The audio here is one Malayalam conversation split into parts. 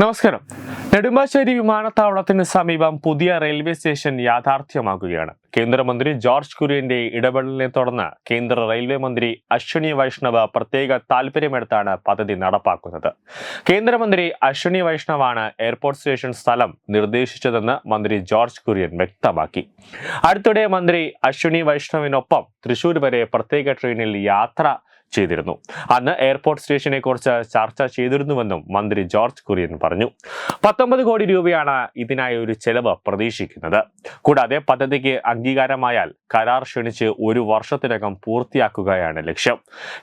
നമസ്കാരം. നെടുമ്പാശ്ശേരി വിമാനത്താവളത്തിന് സമീപം പുതിയ റെയിൽവേ സ്റ്റേഷൻ യാഥാർത്ഥ്യമാക്കുകയാണ്. കേന്ദ്രമന്ത്രി ജോർജ് കുര്യന്റെ ഇടപെടലിനെ തുടർന്ന് കേന്ദ്ര റെയിൽവേ മന്ത്രി അശ്വിനി വൈഷ്ണവ് പ്രത്യേക താൽപര്യമെടുത്താണ് പദ്ധതി നടപ്പാക്കുന്നത്. കേന്ദ്രമന്ത്രി അശ്വിനി വൈഷ്ണവാണ് എയർപോർട്ട് സ്റ്റേഷൻ സ്ഥലം നിർദ്ദേശിച്ചതെന്ന് മന്ത്രി ജോർജ് കുര്യൻ വ്യക്തമാക്കി. അടുത്തിടെ മന്ത്രി അശ്വിനി വൈഷ്ണവിനൊപ്പം തൃശൂർ വരെ പ്രത്യേക ട്രെയിനിൽ യാത്ര ചെയ്തിരുന്നു. അന്ന് എയർപോർട്ട് സ്റ്റേഷനെ കുറിച്ച് ചർച്ച ചെയ്തിരുന്നുവെന്നും മന്ത്രി ജോർജ് കുര്യൻ പറഞ്ഞു. പത്തൊമ്പത് കോടി രൂപയാണ് ഇതിനായി ഒരു ചെലവ് പ്രതീക്ഷിക്കുന്നത്. കൂടാതെ പദ്ധതിക്ക് അംഗീകാരമായാൽ കരാർ ക്ഷണിച്ച് ഒരു വർഷത്തിനകം പൂർത്തിയാക്കുകയാണ് ലക്ഷ്യം.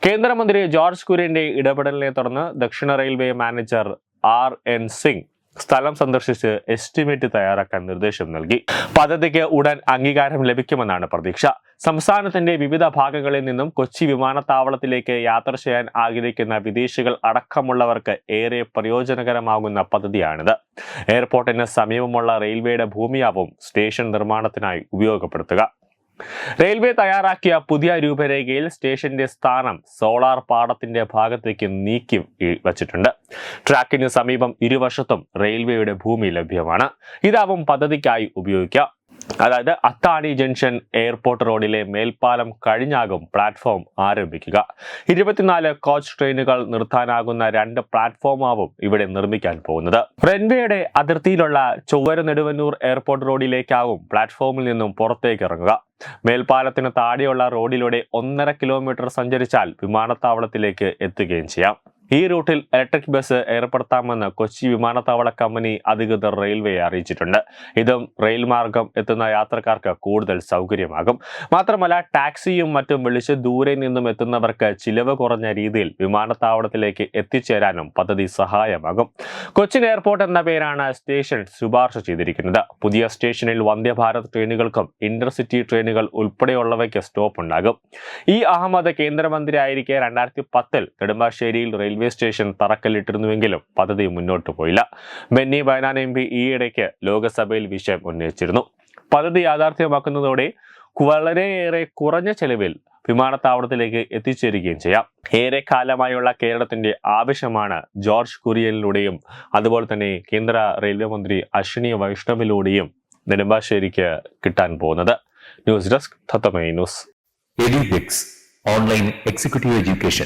കേന്ദ്രമന്ത്രി ജോർജ് കുര്യന്റെ ഇടപെടലിനെ തുടർന്ന് ദക്ഷിണ railway manager R N Singh സ്ഥലം സന്ദർശിച്ച് എസ്റ്റിമേറ്റ് തയ്യാറാക്കാൻ നിർദ്ദേശം നൽകി. പദ്ധതിക്ക് ഉടൻ അംഗീകാരം ലഭിക്കുമെന്നാണ് പ്രതീക്ഷ. സംസ്ഥാനത്തിന്റെ വിവിധ ഭാഗങ്ങളിൽ നിന്നും കൊച്ചി വിമാനത്താവളത്തിലേക്ക് യാത്ര ചെയ്യാൻ ആഗ്രഹിക്കുന്ന വിദേശികൾ അടക്കമുള്ളവർക്ക് ഏറെ പ്രയോജനകരമാകുന്ന പദ്ധതിയാണിത്. എയർപോർട്ടിന് സമീപമുള്ള റെയിൽവേയുടെ ഭൂമിയാവും സ്റ്റേഷൻ നിർമ്മാണത്തിനായി ഉപയോഗപ്പെടുത്തുക. റെയിൽവേ തയ്യാറാക്കിയ പുതിയ രൂപരേഖയിൽ സ്റ്റേഷന്റെ സ്ഥാനം സോളാർ പാടത്തിന്റെ ഭാഗത്തേക്ക് നീക്കി വച്ചിട്ടുണ്ട്. ട്രാക്കിന് സമീപം ഇരുവശത്തും റെയിൽവേയുടെ ഭൂമി ലഭ്യമാണ്. ഇതാവും പദ്ധതിക്കായി ഉപയോഗിക്കുക അതായത് അത്താണി ജംഗ്ഷൻ എയർപോർട്ട് റോഡിലെ മേൽപ്പാലം കഴിഞ്ഞാകും പ്ലാറ്റ്ഫോം ആരംഭിക്കുക. ഇരുപത്തിനാല് കോച്ച് ട്രെയിനുകൾ നിർത്താനാകുന്ന രണ്ട് പ്ലാറ്റ്ഫോമാവും ഇവിടെ നിർമ്മിക്കാൻ പോകുന്നത്. റെയിൽവേയുടെ അതിർത്തിയിലുള്ള ചൊവ്വര നെടുവന്നൂർ എയർപോർട്ട് റോഡിലേക്കാവും പ്ലാറ്റ്ഫോമിൽ നിന്നും പുറത്തേക്ക് ഇറങ്ങുക. മേൽപ്പാലത്തിന് താഴെയുള്ള റോഡിലൂടെ ഒന്നര കിലോമീറ്റർ സഞ്ചരിച്ചാൽ വിമാനത്താവളത്തിലേക്ക് എത്തുകയും ചെയ്യാം. ഈ റൂട്ടിൽ ഇലക്ട്രിക് ബസ് ഏർപ്പെടുത്താമെന്ന് കൊച്ചി വിമാനത്താവള കമ്പനി അധികൃതർ റെയിൽവേയെ അറിയിച്ചിട്ടുണ്ട്. ഇതും റെയിൽ മാർഗം എത്തുന്ന യാത്രക്കാർക്ക് കൂടുതൽ സൗകര്യമാകും. മാത്രമല്ല ടാക്സിയും മറ്റും വിളിച്ച് ദൂരെ നിന്നും എത്തുന്നവർക്ക് ചിലവ് കുറഞ്ഞ രീതിയിൽ വിമാനത്താവളത്തിലേക്ക് എത്തിച്ചേരാനും പദ്ധതി സഹായമാകും. കൊച്ചിൻ എയർപോർട്ട് എന്ന പേരാണ് സ്റ്റേഷൻ ശുപാർശ ചെയ്തിരിക്കുന്നത്. പുതിയ സ്റ്റേഷനിൽ വന്ദേഭാരത് ട്രെയിനുകൾക്കും ഇന്റർസിറ്റി ട്രെയിനുകൾ ഉൾപ്പെടെയുള്ളവയ്ക്ക് സ്റ്റോപ്പ് ഉണ്ടാകും ഈ അഹമ്മദ് കേന്ദ്രമന്ത്രിയായിരിക്കെ രണ്ടായിരത്തി പത്തിൽ നെടുമ്പാശ്ശേരിയിൽ റെയിൽവേ സ്റ്റേഷൻ തറക്കല്ലിട്ടിരുന്നുവെങ്കിലും പദ്ധതി മുന്നോട്ട് പോയില്ല. ബെന്നി ബൈനാൻ എം പി ഈയിടയ്ക്ക് ലോകസഭയിൽ വിഷയം ഉന്നയിച്ചിരുന്നു. പദ്ധതി യാഥാർത്ഥ്യമാക്കുന്നതോടെ വളരെയേറെ കുറഞ്ഞ ചെലവിൽ വിമാനത്താവളത്തിലേക്ക് എത്തിച്ചേരുകയും ചെയ്യാം. ഏറെ കാലമായുള്ള കേരളത്തിന്റെ ആവശ്യമാണ് ജോർജ് കുര്യനിലൂടെയും അതുപോലെ തന്നെ കേന്ദ്ര റെയിൽവേ മന്ത്രി അശ്വിനി വൈഷ്ണവിലൂടെയും നെടുമ്പാശ്ശേരിക്ക് കിട്ടാൻ പോകുന്നത്. News desk online executive education.